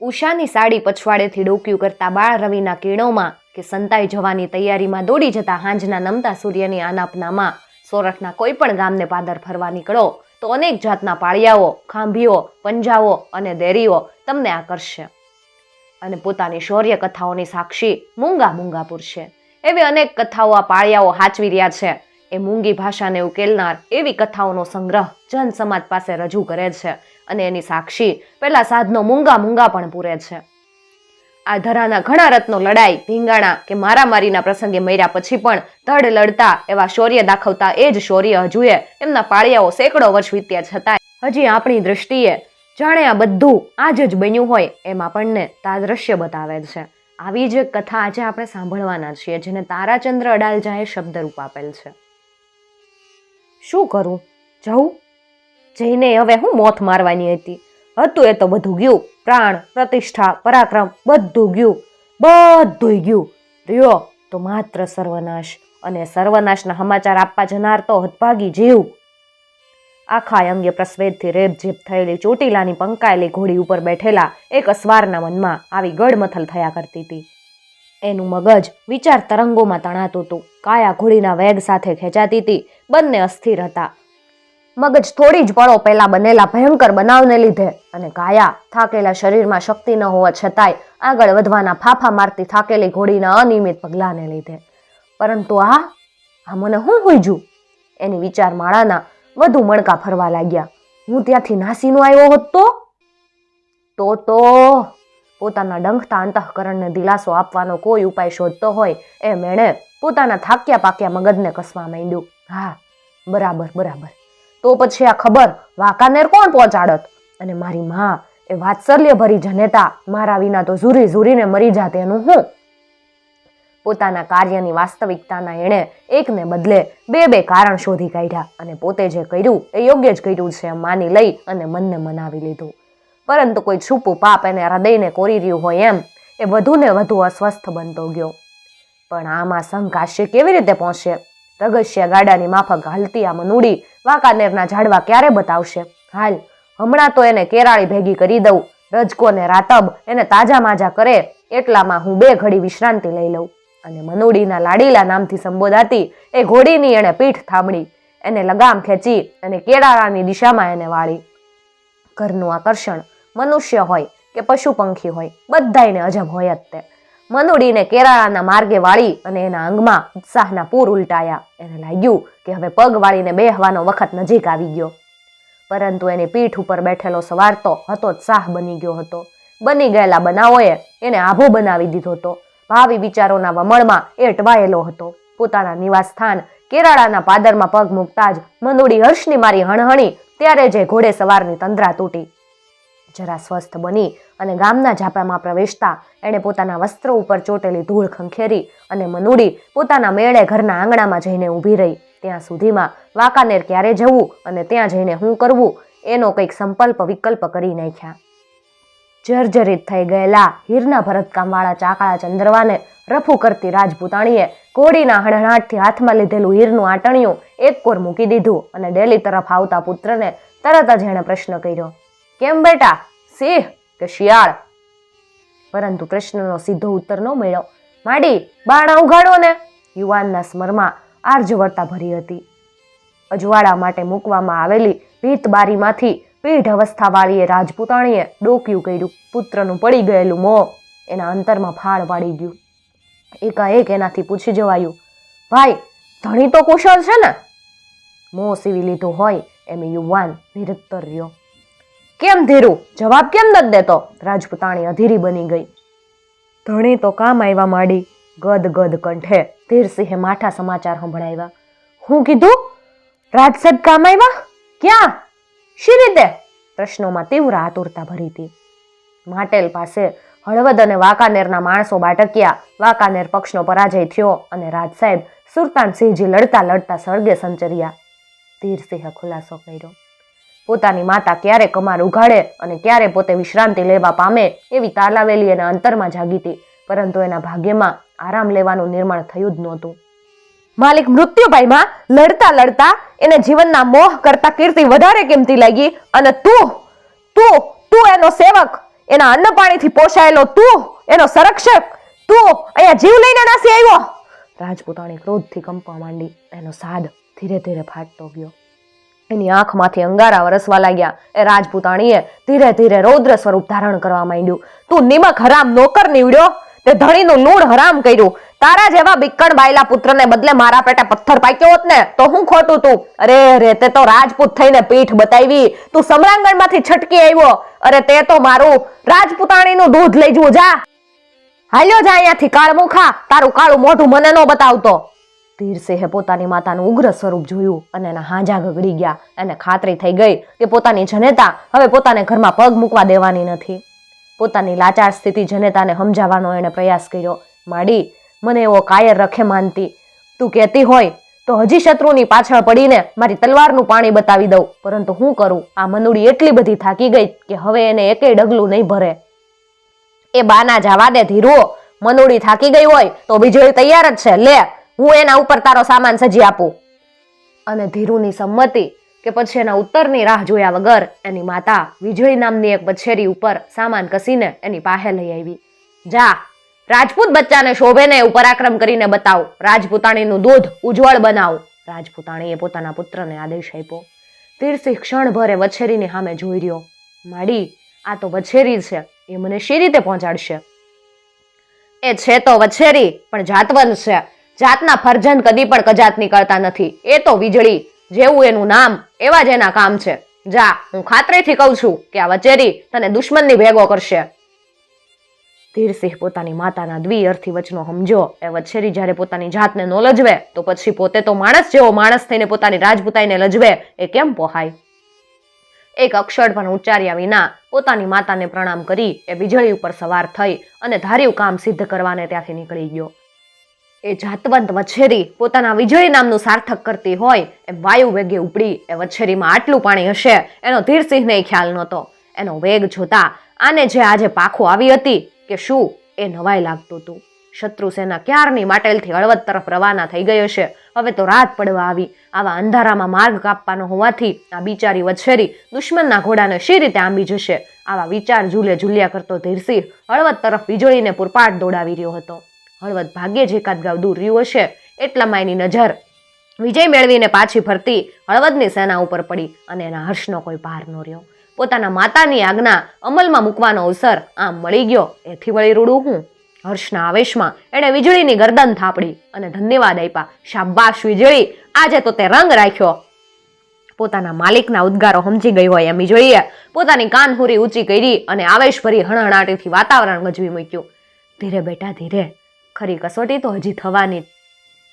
ઉષાની સાડી પછવાડેથી ડોક્યું કરતા બાળ રવિના કિરણોમાં કે સંતાઈ જવાની તૈયારીમાં દોડી જતા હાંજના નમતા સૂર્યની આનાપનામાં સોરઠના કોઈ પણ ગામને પાદર ફરવા નીકળો તો અનેક જાતના પાળિયાઓ, ખાંભીઓ, પંજાઓ અને દેરીઓ તમને આકર્ષશે અને પોતાની શૌર્ય કથાઓની સાક્ષી મૂંગા મૂંગા પૂરશે એવી અનેક કથાઓ આ પાળિયાઓ હાચવી રહ્યા છે. એ મૂંગી ભાષાને ઉકેલનાર એવી કથાઓનો સંગ્રહ જન સમાજ પાસે રજૂ કરે છે. અને એની સાક્ષી પેલા સાધનો મૂંગા મૂંગા પણ પૂરે છે. આ ધરાના ઘણા રત્નો લડાઈ, ભીંગાણા કે મારામારીના પ્રસંગે મર્યા પછી પણ ધડ લડતા એવા શૌર્ય દાખવતા એ જ શૌર્ય હજુએ એમના પાળિયાઓ સેંકડો વર્ષ વીત્યા છતાંય. હજી આપણી દ્રષ્ટિએ જાણે આ બધું આજ જ બન્યું હોય એમ આપણને તાદ્રશ્ય બતાવે છે. આવી જ એક કથા આજે આપણે સાંભળવાના છીએ, જેને તારાચંદ્ર અડાલજાએ શબ્દરૂપ આપેલ છે. શું કરું? જવું જઈને હવે હું મોથ મારવાની હતી. હતું એ તો બધું ગયું. પ્રાણ, પ્રતિષ્ઠા, પરાક્રમ બધું ગયું. બધું ગયું. રહ્યો તો માત્ર સર્વનાશ. અને સર્વનાશના સમાચાર આપવા જનાર તો હદભાગી જીવ. આખા અંગે પ્રસ્વેદથી રેપઝેપ થયેલી ચોટીલાની પંકાયેલી ઘોડી ઉપર બેઠેલા એક અસવારના મનમાં આવી ગડમથલ થયા કરતી હતી. એનું મગજ વિચાર તરંગોમાં તણાતું હતું. કાયા ઘોડીના વેગ સાથે ખેંચાતી હતી. બંને અસ્થિર હતા. મગજ થોડી જ પળો પહેલા બનેલા ભયંકર બનાવને લીધે અને કાયા થાકેલા શરીરમાં શક્તિ ન હોવા છતાંય આગળ વધવાના ફાફા મારતી થાકેલી ઘોડીના અનિયમિત પગલાંને લીધે. પરંતુ આ આ મને હું હોઈજું એની વિચાર માળાના વધુ મણકા ફરવા લાગ્યા. હું ત્યાંથી નાસીનો આવ્યો હોત તો? તો તો, પોતાના ડંખતા અંતઃકરણને દિલાસો આપવાનો કોઈ ઉપાય શોધતો હોય એમ એણે પોતાના થાક્યા પાક્યા મગજને કસવા માંડ્યું. હા, બરાબર બરાબર. તો પછી આ ખબર વાંકાનેર કોણ પહોંચાડત? અને મારી માં એ વાત્સલ્ય ભરી જનેતા મારા વિના તો ઝૂરી ઝૂરીને મરી જાત એનું હું? પોતાના કાર્યની વાસ્તવિકતાના એણે એકને બદલે બે બે કારણ શોધી કાઢ્યા અને પોતે જે કર્યું એ યોગ્ય જ કર્યું છે એમ માની લઈ અને મનને મનાવી લીધું. પરંતુ કોઈ છૂપું પાપ એને હૃદયને કોરી રહ્યું હોય એમ એ વધુ ને વધુ અસ્વસ્થ બનતો ગયો. પણ આમાં શંકાશ્ય કેવી રીતે પહોંચશે? રગસ્ય ગાડાની માફક હાલતી આ મનુડી વાંકાનેરના ઝાડવા ક્યારે બતાવશે? હાલ, હમણાં તો એને કેરાળી ભેગી કરી દઉં. રજકોને રાતબ, એને તાજા માજા કરે, એટલામાં હું બે ઘડી વિશ્રાંતિ લઈ લઉં. અને મનુડીના લાડીલા નામથી સંબોધાતી એ ઘોડીની એણે પીઠ થાંભળી. એને લગામ ખેંચી અને કેરાળાની દિશામાં એને વાળી. ઘરનું આકર્ષણ મનુષ્ય હોય કે પશુ પંખી હોય, બધાયને અજબ હોય જ તે. મનુડીને કેરાળાના માર્ગે વાળી અને એના અંગમાં ઉત્સાહના પૂર ઉલટાયા. એને લાગ્યું કે હવે પગ વાળીને બેહવાનો વખત નજીક આવી ગયો. પરંતુ એની પીઠ ઉપર બેઠેલો સવાર તો હતો જ બની ગયો હતો. બની ગયેલા બનાવોએ એને આભો બનાવી દીધો હતો. ભાવિ વિચારોના વમળમાં એ અટવાયેલો હતો. પોતાના નિવાસ સ્થાન કેરાળાના પાદરમાં પગ મૂકતા જ મનુડી હર્ષની મારી હણહણી ત્યારે જે ઘોડે સવારની તંદ્રા તૂટી. જરા સ્વસ્થ બની અને ગામના ઝાપામાં પ્રવેશતા એણે પોતાના વસ્ત્રો ઉપર ચોટેલી ધૂળ ખંખેરી અને મનુડી પોતાના મેળે ઘરના આંગણામાં જઈને ઊભી રહી. ત્યાં સુધીમાં વાંકાનેર ક્યારે જવું અને ત્યાં જઈને શું કરવું એનો કંઈક સંકલ્પ વિકલ્પ કરી નાખ્યા. જર્જરિત થઈ ગયેલા હીરના ભરતકામવાળા ચાકાળા ચંદ્રવાને રફુ કરતી રાજપૂતાણીએ ઘોડીના હણહણાટથી હાથમાં લીધેલું હીરનું આટણિયું એક કોર મૂકી દીધું અને ડેલી તરફ આવતા પુત્રને તરત જ એણે પ્રશ્ન કર્યો કેમ બેટા? સિંહ કે શિયાળ? પરંતુ કૃષ્ણનો સીધો ઉત્તર ન મળ્યો. માડી, બાણા ઉઘાડો ને. યુવાનના સ્મરમાં આર્જવરતા ભરી હતી. અજવાળા માટે મૂકવામાં આવેલી ભીત બારીમાંથી પીઢ અવસ્થાવાળીએ રાજપૂતાણીએ ડોક્યું કર્યું. પુત્રનું પડી ગયેલું મોં એના અંતરમાં ફાળ પાડી ગયું. એકાએક એનાથી પૂછી જવાયું, ભાઈ, ધણી તો કુશળ છે ને? મોં સીવી લીધું હોય એમ યુવાન નિરત્તર રહ્યો. કેમ ધીરું? જવાબ કેમ નથી દેતો? રાજપૂતાણી અધીરી બની ગઈ. ધણી તો કામ આવ્યા માંડી. ગદ ગદ કંઠે ધીરસિંહે માઠા સમાચાર સંભળાવ્યા હું કીધું? રાજસદ કામ આવ્યા ક્યાં? શી રીતે? પ્રશ્નોમાં તીવ્ર આતુરતા ભરી હતી માટેલ પાસે હળવદ અને વાંકાનેરના માણસો બાટક્યા. વાંકાનેર પક્ષનો પરાજય થયો અને રાજ સાહેબ સુલતાનસિંહજી લડતા લડતા સળગે સંચર્યા. ધીરસિંહે ખુલાસો કર્યો. પોતાની માતા ક્યારે કમાર ઉઘાડે અને ક્યારે પોતે વિશ્રાંતિ લેવા પામે એવી તાલાવેલી એના અંતરમાં જાગીતી પરંતુ એના ભાગ્યમાં આરામ લેવાનું નિર્માણ થયું જ નહોતું. માલિક મૃત્યુભાઈમાં લડતા લડતા એને જીવનના મોહ કરતા કીર્તિ વધારે કિંમતી લાગી અને તું તું તું એનો સેવક, એના અન્ન પાણીથી પોષાયેલો તું, એનો સંરક્ષક, તું અહીંયા જીવ લઈને નાસી આવ્યો. રાજપૂતાણી ક્રોધથી કંપવા માંડી, એનો સાદ ધીરે ધીરે ફાટતો ગયો. એની આંખમાંથી અંગારા વરસવા લાગ્યા. એ રાજપૂતાણીએ ધીરે ધીરે રૌદ્ર સ્વરૂપ ધારણ કરવા માંડ્યું. તું નિમક હરામ નોકર નીવડ્યો? તે ધણીનું લૂણ હરામ કર્યું. તારા જેવા બિક્કણ બાયલા પુત્રને બદલે મારા પેટે પથ્થર પાક્યો હોત ને, તો હું ખોટું તું? અરે રે તે તો રાજપૂત થઈને પીઠ બતાવી. તું સમરાંગણમાંથી છટકી આવ્યો. અરે, તે તો મારું રાજપૂતાણીનું દૂધ લઈ જવું, જા. હાલ્યો જા અહીંયાથી, કાળમુખા. તારું કાળું મોઢું મને ન બતાવતો. ધીરસિંહે પોતાની માતાનું ઉગ્ર સ્વરૂપ જોયું અને એના હાંજા ગગડી ગયા. એને ખાતરી થઈ ગઈ કે પોતાની જનેતા હવે પોતાને ઘરમાં પગ મૂકવા દેવાની નથી. પોતાની લાચાર સ્થિતિ જનેતાને સમજાવવાનો એણે પ્રયાસ કર્યો. માડી, મને એવો કાયર રખે માનતી. તું કહેતી હોય તો હજી શત્રુની પાછળ પડીને મારી તલવારનું પાણી બતાવી દઉં. પરંતુ હું કરું? આ મનુડી એટલી બધી થાકી ગઈ કે હવે એને એકેય ડગલું નહીં ભરે. એ બાના જવા દે ધીરુઓ. મનુડી થાકી ગઈ હોય તો વીજળી તૈયાર જ છે. લે. હું એના ઉપર તારો સામાન સજી આપું. અને ધીરુની સંમતિ કે પછી એના ઉત્તરની રાહ જોયા વગર એની માતા વીજળી નામની એક બછેરી ઉપર સામાન કસીને એની પાસે લઈ આવી. જા, રાજપૂત બચ્ચાને શોભે ને એવું પરાક્રમ કરીને બતાવ. રાજપૂતાણીનું દૂધ ઉજ્જવળ બનાવ. રાજપૂતાણીએ પોતાના પુત્રને આદેશ આપ્યો. તીરસિંહ ક્ષણભર વછેરીની સામે જોઈ રહ્યો. માડી, આ તો વછેરી છે. એ મને શી રીતે પહોંચાડશે? એ છે તો વછેરી, પણ જાતવંત છે. જાતના ફરજન કદી પણ કજાત નીકળતા નથી. એ તો વીજળી જેવું એનું નામ, એવા જ એના કામ છે. જા, હું ખાતરેથી કહું છું કે આ વચેરી તને દુશ્મનની ભેગો કરશે. ધીરસિંહ પોતાની માતાના દ્વિઅર્થી વચનો સમજો એ વછેરી જ્યારે પોતાની જાતને નો લજવે, તો પછી પોતે તો માણસ જેવો માણસ થઈને પોતાની રાજપૂતાઈને લજવે. એ કેમ પોહાય? એક અક્ષર પણ ઉચ્ચાર્યા વિના પોતાની માતાને પ્રણામ કરી એ વીજળી ઉપર સવાર થઈ અને ધાર્યું કામ સિદ્ધ કરવાને ત્યાંથી નીકળી ગયો. એ જાતવંત વછેરી પોતાના વીજળી નામનું સાર્થક કરતી હોય, એમ વાયુ વેગે ઉપડી, એ વછેરીમાં આટલું પાણી હશે, એનો ધીરસિંહને ખ્યાલ નહોતો. એનો વેગ જોતા આને જે આજે પાખો આવી હતી, કે શું, એ નવાઈ લાગતું હતું. શત્રુ સેના ક્યારની માટેલથી હળવદ તરફ રવાના થઈ ગઈ હશે? હવે તો રાત પડવા આવી. આવા અંધારામાં માર્ગ કાપવાનો હોવાથી આ બિચારી વછેરી દુશ્મનના ઘોડાને શી રીતે આંબી જશે? આવા વિચાર ઝૂલે ઝૂલ્યા કરતો ધીરસિંહ હળવદ તરફ વીજળીને પુરપાટ દોડાવી રહ્યો હતો. હળવદ ભાગ્યે જ એકાદ ગાવ દૂર રહ્યું હશે, એટલામાં એની નજર વિજય મેળવીને પાછી ફરતી હળવદની સેના ઉપર પડી અને એના હર્ષનો કોઈ પાર ન રહ્યો. પોતાના માતાની આજ્ઞા અમલમાં મૂકવાનો અવસર આમ મળી ગયો. એથી વળી રૂડું હું. હર્ષના આવેશમાં એણે વીજળીની ગરદન થાપડી અને ધન્યવાદ આપ્યા. શાબાશ વીજળી! આજે તો તે રંગ રાખ્યો. પોતાના માલિકના ઉદ્ગારો સમજી ગઈ હોય એમ વીજળીએ પોતાની કાનહુરી ઊંચી કરી અને આવેશભરી હણહણાટીથી વાતાવરણ ગજવી મૂક્યું. ધીરે બેટા, ધીરે. ખરી કસોટી તો હજી થવાની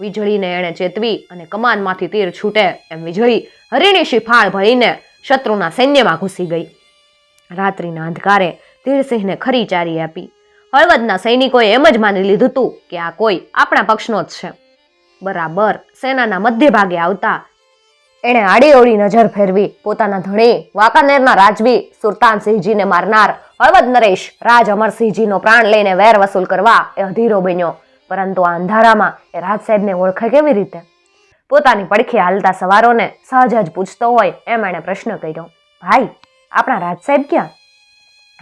વીજળીને એણે ચેતવી અને કમાનમાંથી તીર છૂટે એમ વીજળી હરિણી ફાળ ભરીને શત્રુના સૈન્યમાં ઘૂસી ગઈ. રાત્રિના અંધકારે તીરસિંહને ખરી ચારી આપી. હળવદના સૈનિકોએ એમ જ માની લીધું હતું કે આ કોઈ આપણા પક્ષનો જ છે. બરાબર સેનાના મધ્ય ભાગે આવતા એણે આડી અવળી નજર ફેરવી. પોતાના ધણી વાંકાનેરના રાજવી સુલતાનસિંહજીને મારનાર હળવદ નરેશ રાજ અમરસિંહજીનો પ્રાણ લઈને વેર વસૂલ કરવા એ અધીરો બન્યો. પરંતુ આ અંધારામાં એ રાજ સાહેબને ઓળખે કેવી રીતે? પોતાની પડખી હાલતા સવારોને સહજ જ પૂછતો હોય એમ એણે પ્રશ્ન કર્યો. ભાઈ, આપણા રાજ સાહેબ ક્યાં?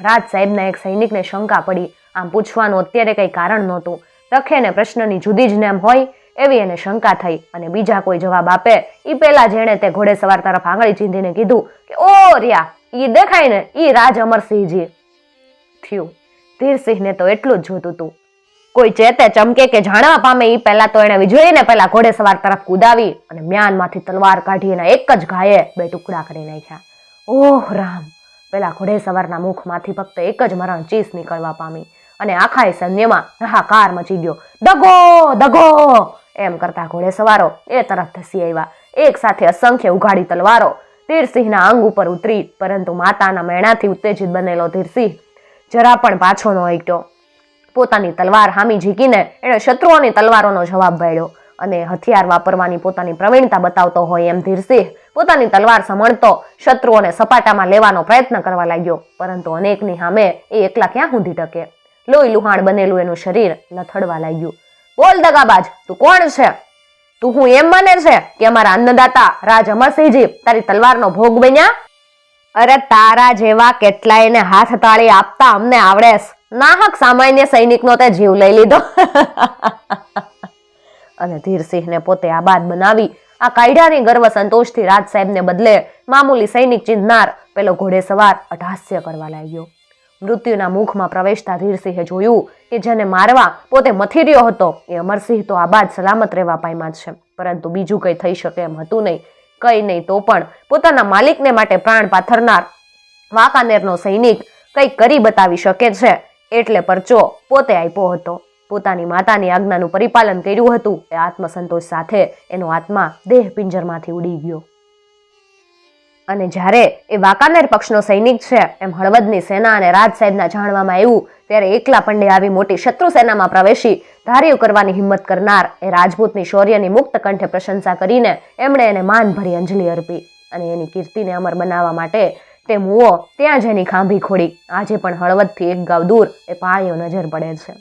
રાજ સાહેબના એક સૈનિકને શંકા પડી. આમ પૂછવાનું અત્યારે કંઈ કારણ નહોતું. તખેને પ્રશ્નની જુદી જ નેમ હોય એવી એને શંકા થઈ અને બીજા કોઈ જવાબ આપે. એ પહેલા જેણે તે ઘોડે સવાર તરફ આંગળી ચીંધીને કીધું કે, ઓ રિયા, ઈ દેખાય ને, ઈ રાજ અમરસિંહજી થયું. ધીરસિંહને તો એટલું જ જોતું હતું કોઈ ચેતે ચમકે કે જાણવા પામે એ પહેલા તો એણે વીજળીને પહેલા ઘોડે સવાર તરફ કૂદાવી અને મ્યાનમાંથી તલવાર કાઢી એના એક જ ઘાયે બે ટુકડા કરી નાખ્યા. ઓહ, રામ. પેલા ઘોડે સવારના મુખમાંથી ફક્ત એક જ મરણ ચીસ નીકળવા પામી અને આખા સૈન્યમાં હાહાકાર મચી ગયો. દગો દગો! એમ કરતા ઘોડે સવારો, એ તરફ ધસી આવ્યા. એક સાથે અસંખ્ય ઉઘાડી તલવારો. ધીરસિંહના અંગ ઉપર ઉતરી, પરંતુ માતાના મેણાથી ઉત્તેજિત બનેલો ધીરસિંહ જરા પણ પાછો ન હટ્યો. પોતાની તલવાર હામી ઝીકીને એણે શત્રુઓની તલવારોનો જવાબ ભાળ્યો અને હથિયાર વાપરવાની પોતાની પ્રવીણતા બતાવતો હોય એમ ધીરસિંહ પોતાની તલવાર સમણતો શત્રુઓને સપાટામાં લેવાનો પ્રયત્ન કરવા લાગ્યો, પરંતુ અનેકની સામે એ એકલા ક્યાં સુધી ટકે? લોહી લુહાણ બનેલું એનું શરીર લથડવા લાગ્યું. બોલ દગાબાજ, તું કોણ છે? તું હું એમ માને છે કે અમારા અન્નદાતા રાજ અમરસિંહજી તારી તલવારનો ભોગ બન્યા? અરે તારા જેવા કેટલાયને હાથ તાળી આપતા અમને આવડે નાહક સામાન્ય સૈનિકનો તે જીવ લઈ લીધો. અને ધીરસિંહને પોતે આબાદ બનાવી આ કાયદાની ગર્વ સંતોષથી રાજ સાહેબને બદલે મામૂલી સૈનિક ચિંધનાર પેલો ઘોડે સવાર અઢાસ્ય કરવા લાગ્યો. મૃત્યુના મુખમાં પ્રવેશતા ધીરસિંહે જોયું કે જેને મારવા પોતે મથિર્યો હતો એ અમરસિંહ તો આબાદ સલામત રહેવા પામ્યા છે. પરંતુ બીજું કંઈ થઈ શકે એમ હતું નહીં. કંઈ નહીં તો પણ પોતાના માલિકને માટે પ્રાણ પાથરનાર વાંકાનેરનો સૈનિક કંઈક કરી બતાવી શકે છે? એટલે પરચો પોતે આપ્યો હતો. પોતાની માતાની આજ્ઞાનું પરિપાલન કર્યું હતું. એ આત્મસંતોષ સાથે એનો આત્મા દેહ પિંજરમાંથી ઉડી ગયો. અને જ્યારે એ વાંકાનેર પક્ષનો સૈનિક છે, એમ હળવદની સેના અને રાજ સાહેબના જાણવામાં આવ્યું, ત્યારે એકલા પંડે આવી મોટી શત્રુ સેનામાં પ્રવેશી, ધાર્યું કરવાની હિંમત કરનાર એ રાજપૂતની શૌર્યની મુક્ત કંઠે પ્રશંસા કરીને એમણે એને માનભરી અંજલિ અર્પી અને એની કીર્તિને અમર બનાવવા માટે તે મુઓ ત્યાં જ એની ખાંભી ખોડી આજે પણ હળવદથી એક ગાવ દૂર એ પાળીઓ નજર પડે છે.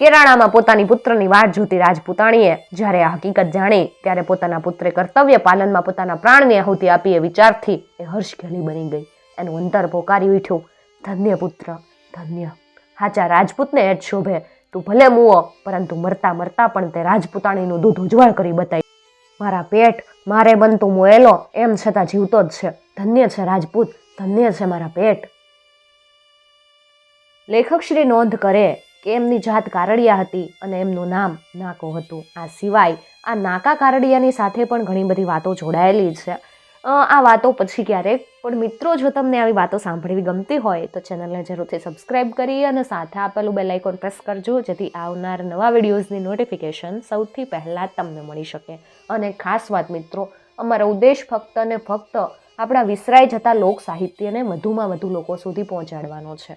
કેરાણામાં પોતાની પુત્રની વાટ જોતી રાજપૂતાણીએ જ્યારે આ હકીકત જાણી, ત્યારે પોતાના પુત્રે કર્તવ્ય પાલનમાં પોતાના પ્રાણની આહુતિ આપી એ વિચારથી એ હર્ષઘેલી બની ગઈ. એનું અંતર પોકારી ઉઠ્યું. ધન્ય પુત્ર, ધન્ય. હાચા રાજપૂતને એ જ શોભે. તું ભલે મુઓ પરંતુ મરતા મરતા પણ તે રાજપૂતાણીનું દૂધ ઉજ્જવળ કરી બતાવી મારા પેટ, મારે બનતું મોએલો એમ છતાં જીવતો જ છે. ધન્ય છે રાજપૂત, ધન્ય છે મારા પેટ. લેખક શ્રી નોંધ કરે કે એમની જાત કારડિયા હતી અને એમનું નામ નાકો હતું. આ સિવાય આ નાકા કારડિયાની સાથે પણ ઘણી બધી વાતો જોડાયેલી છે. આ વાતો પછી ક્યારેક, પણ મિત્રો, જો તમને આવી વાતો સાંભળવી ગમતી હોય, તો ચેનલને જરૂરથી સબસ્ક્રાઇબ કરી અને સાથે આપેલું બેલ આઇકોન પ્રેસ કરજો, જેથી આવનાર નવા વિડીયોઝની નોટિફિકેશન સૌથી પહેલાં તમને મળી શકે. અને ખાસ વાત, મિત્રો, અમારો ઉદ્દેશ ફક્ત અને ફક્ત આપણા વિસરાઈ જતા લોક સાહિત્યને વધુમાં વધુ લોકો સુધી પહોંચાડવાનો છે.